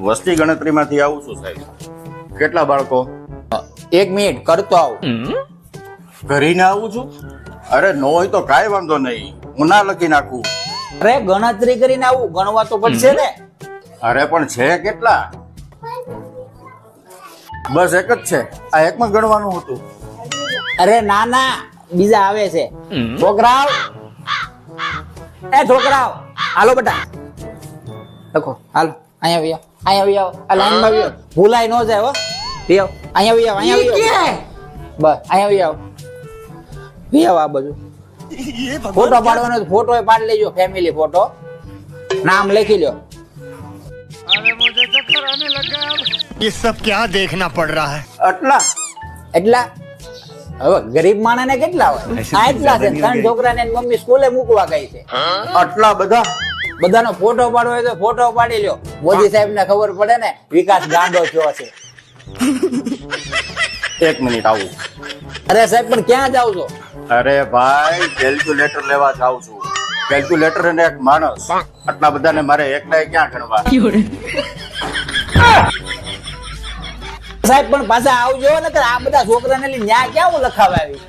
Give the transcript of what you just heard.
વસ્તી ગણતરીમાંથી આવું છું સાહેબ. કેટલા બાળકો? એક મિનિટ કરતો આવું. ઘરીને આવું છું? અરે નો હોય તો કાંઈ વાંધો નહીં. હું ના લખી નાખું. અરે ગણતરી કરીને આવું. ગણવા તો પડશે ને. અરે પણ છે કેટલા? બસ એક જ છે. આ એકમાં ગણવાનું હતું. અરે ના ના. બીજા આવે છે. છોકરાઓ. એ છોકરાઓ. હાલો બેટા. લખો હાલો અહીંયા આવી આવો અહીંયા આવી આવો આ લાઈનમાં આવી આવો ભૂલાય ન જાય હો વી આવો અહીંયા આવી આવો અહીંયા આવી આવો બસ અહીંયા આવી આવો વી આવો આ બધું ફોટો પાડવાનો તો ફોટો પાડી લેજો ફેમિલી ફોટો નામ લખી લ્યો ये सब क्या देखना पड़ रहा है આટલા એટલા હવે ગરીબ માણસને કેટલા હોય આ એટલા છે ત્રણ છોકરાને એની મમ્મી સ્કૂલે મૂકવા ગઈ છે આટલા બધા બધાનો ફોટો પાડવો હોય તો ફોટો પાડી લ્યો. મોદી સાહેબ ને ખબર પડે ને વિકાસ ગાંડો થયો છે. એક મિનિટ આવું. અરે સાહેબ પણ ક્યાં જાવ છો? અરે ભાઈ કેલ્ક્યુલેટર લેવા જાઉં છું. કેલ્ક્યુલેટર અને એક માણસ. આટલા બધાને મારે એકલા ક્યાં ગણવા? સાહેબ પણ પાછા આવજો ને આ બધા છોકરાને લઈ ન્યા ક્યાં હું લખાવા આવી?